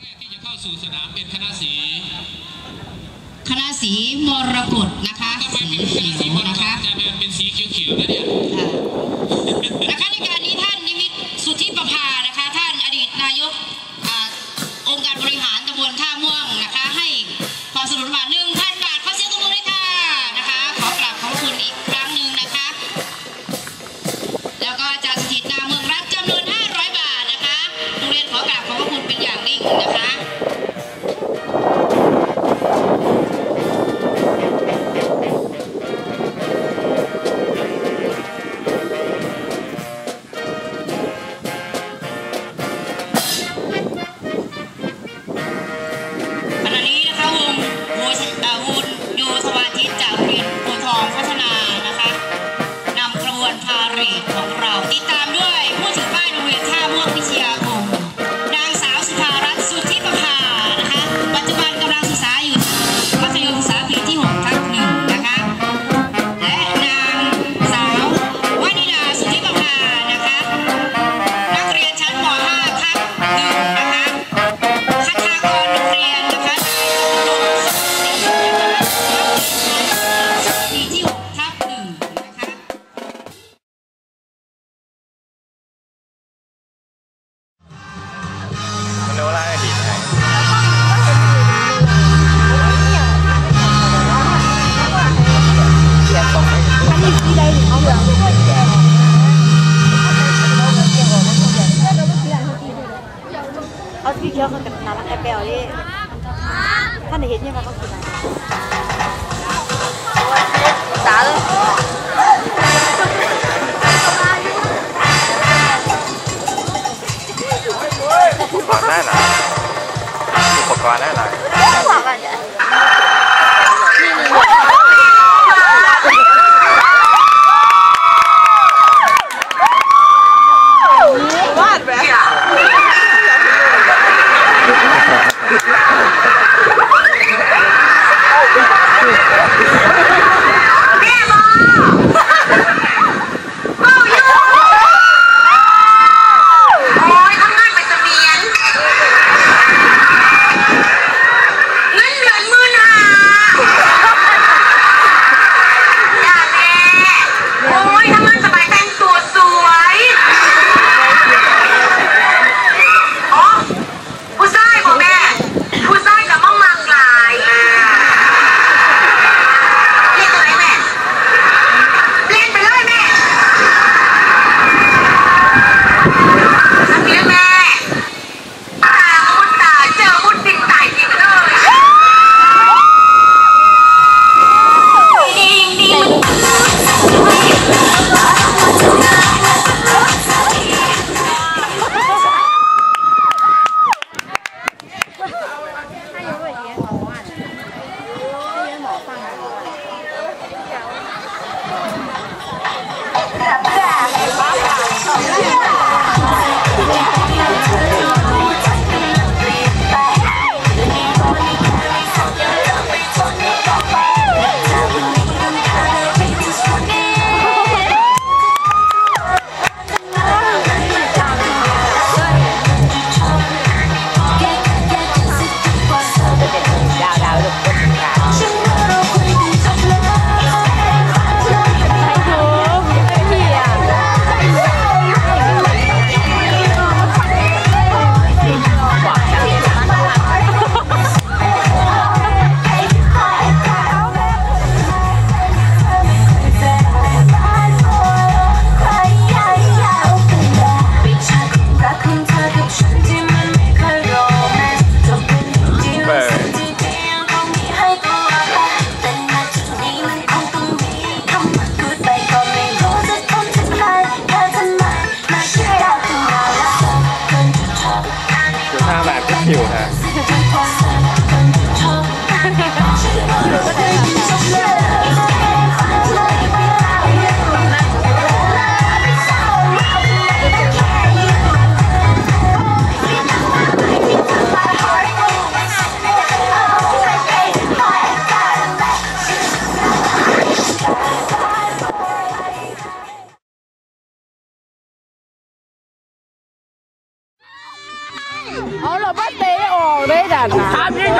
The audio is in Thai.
ที่จะเข้าสู่สนามเป็นคณะสีคณะสีมรกตนะคะทำไมสีเป็นคเขีณะสีมรยวนะกตคะจะเป็นสีเขียวๆนะเนี่ยค่ะนะคะในการนี้ท่านนิมิตสุทธิประภานะคะ ท่านอดีตนายกอ่าองค์การบริหารตำบลท่าม่วงนะคะ ให้ความสนับสนุนมาหนึ่งพันบาทขอเสียงตบมือเลยค่ะนะคะ ขอกราบขอบคุณอีกครั้งหนึ่งนะคะ แล้วก็จา คุณเป็นอย่างยิ่งนะคะ สีเขียวเขากับน้ำแอปเปิลนี่ท่านได้เห็นยังไงเขากินอะไรตาเลยอุปกรณ์แน่นอนอุปกรณ์แน่นอนบ แบบ ที่ผิวนะ